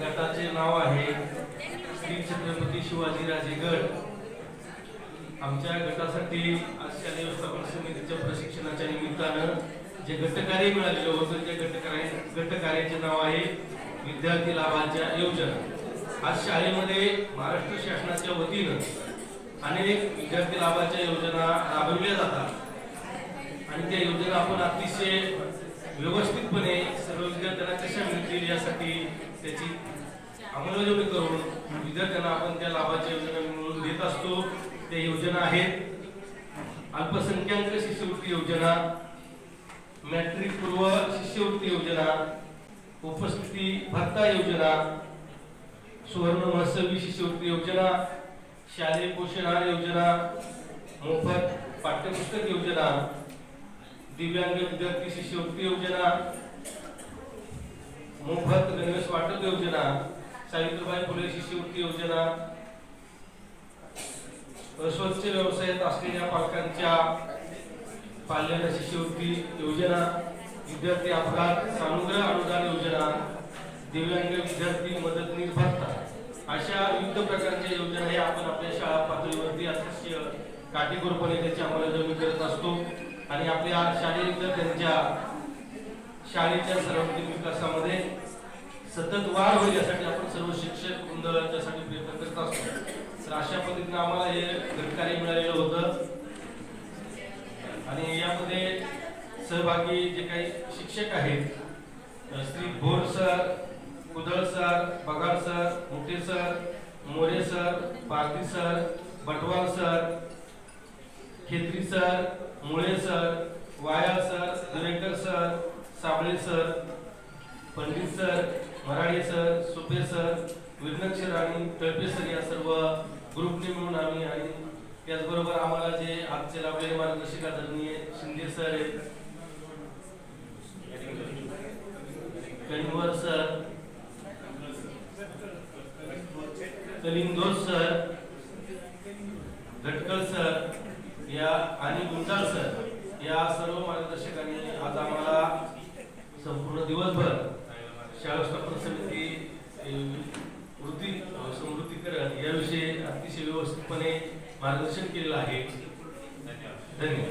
गटाचे नाव आहे श्री छत्रपती शिवाजीराजे गट आमच्या गटासाठी आजच्या व्यवस्थापन समितीच्या प्रशिक्षणाच्या निमित्तानं जे गटकार्य मिळालेलं होतं त्या गटकार्य गटकार्याचे नाव आहे विद्यार्थी लाभाच्या योजना. आज शाळेमध्ये महाराष्ट्र शासनाच्या वतीनं अनेक विद्यार्थी लाभाच्या योजना राबविल्या जातात. आणि त्या योजना आपण अतिशय व्यवस्थितपणे सर्व विद्यार्थ्यांना कशा मिळतील यासाठी त्याची अंमलबजावणी करून विद्यार्थ्यांना आपण त्या लाभाच्या योजना मिळवून देत असतो. त्या योजना आहेत. अल्पसंख्याक शिष्यवृत्ती योजना मॅट्रिक पूर्व शिष्यवृत्ती योजना उपस्थिती भत्ता योजना सुवर्ण महोत्सवी शिष्यवृत्ती योजना शालेय पोषण आहार योजना मोफत पाठ्यपुस्तक योजना दिव्यांग विद्यार्थी शिष्यवृत्ती योजना मोफत योजना सावित्रीबाई फुले शिष्यवृत्ती योजना स्वच्छ व्यवसायात असलेल्या पालकांच्या पाल्याला शिष्यवृत्ती योजना विद्यार्थी अपघात सानुग्रह अनुदान योजना दिव्यांग विद्यार्थी मदतनीस भत्ता अशा विविध प्रकारच्या योजना हे आपण आपल्या शाळा पातळीवरती अतिशय काटेकोरपणे त्याची अंमलबजावणी करत असतो. आणि आपल्या शालेय विद्यार्थ्यांच्या शाळेच्या सर्वांगीण विकासामध्ये सतत वाढ होईल यासाठी आपण सर्व शिक्षक वृंद प्रयत्न करत असतो. तर अशा पद्धतीने आम्हाला हे घटकार्य मिळालेलं होतं. आणि यामध्ये सहभागी जे काही शिक्षक आहेत Shri Bhor sir Kudal sir Pagar sir Muthe sir More sir Pardhi sir Batwal sir Khetri sir Mule sir Waya sir Darekar sir Sable sir Pandit sir Marathe sir Supe sir Vighnakshar आणि Talpe sir या सर्व ग्रुपने मिळून आम्ही आणि त्याचबरोबर आम्हाला जे आजचे लाभलेले मार्गदर्शक आदरणीय शिंदे सर आहेत Kanwar sir Kalingoj sir Ghatkal sir या आणि गुंजाळ सर या सर्व मार्गदर्शकांनी आज आम्हाला संपूर्ण दिवसभर शाळा स्थापन समिती वृद्धी वृत्ती समृद्धीकरण याविषयी अतिशय व्यवस्थितपणे मार्गदर्शन केलेलं आहे. धन्यवाद.